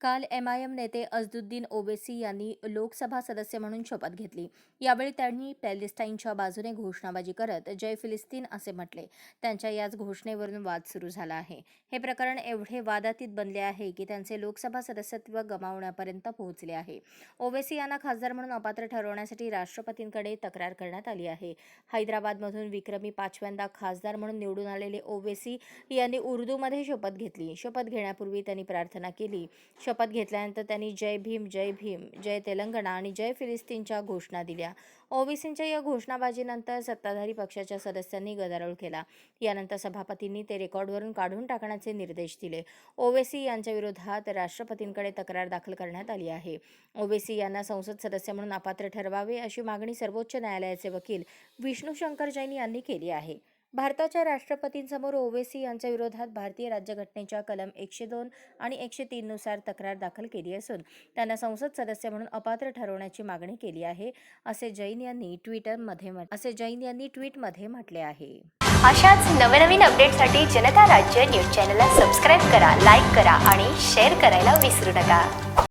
काल M I am नेते अजदुद्दीन ओवेसी यांनी लोकसभा सदस्य म्हणून शपथ घेतली. यावेळी त्यांनी पॅलेस्टाईनच्या बाजूने घोषणाबाजी करत जय फिलिस्तीन असे म्हटले. त्यांच्या याच घोषणेवरून वाद सुरू झाला आहे. हे प्रकरण एवढे वादातीत बनले आहे की त्यांचे लोकसभा सदस्यत्व गमावण्यापर्यंत पोहोचले आहे. ओवेसी यांना खासदार म्हणून अपात्र ठरवण्यासाठी राष्ट्रपतींकडे तक्रार करण्यात आली आहे. हैदराबादमधून विक्रमी पाचव्यांदा खासदार म्हणून निवडून आलेले ओवेसी यांनी उर्दूमध्ये शपथ घेतली. शपथ घेण्यापूर्वी त्यांनी प्रार्थना केली. शपथ घेतल्यानंतर त्यांनी जय भीम जय भीम जय तेलंगणा आणि जय फिलिस्तीनच्या घोषणा दिल्या. ओबीसींच्या या घोषणाबाजीनंतर सत्ताधारी पक्षाच्या सदस्यांनी गदारोळ केला. यानंतर सभापतींनी ते रेकॉर्डवरून काढून टाकण्याचे निर्देश दिले. ओवेसी यांच्या विरोधात राष्ट्रपतींकडे तक्रार दाखल करण्यात आली आहे. ओवेसी यांना संसद सदस्य म्हणून अपात्र ठरवावे अशी मागणी सर्वोच्च न्यायालयाचे वकील विष्णू शंकर जैन यांनी केली आहे. भारताच्या राष्ट्रपतींसमोर ओवेसी यांच्या विरोधात भारतीय राज्यघटनेच्या कलम एकशे दोन आणि एकशे तीननुसार तक्रार दाखल केली असून त्यांना संसद सदस्य म्हणून अपात्र ठरवण्याची मागणी केली आहे असे जैन यांनी ट्विटरमध्ये म्हट- असे जैन यांनी ट्विटमध्ये म्हटले आहे. अशाच नवनवीन अपडेटसाठी जनता राज्य न्यूज चॅनलला सबस्क्राईब करा लाईक करा आणि शेअर करायला विसरू नका.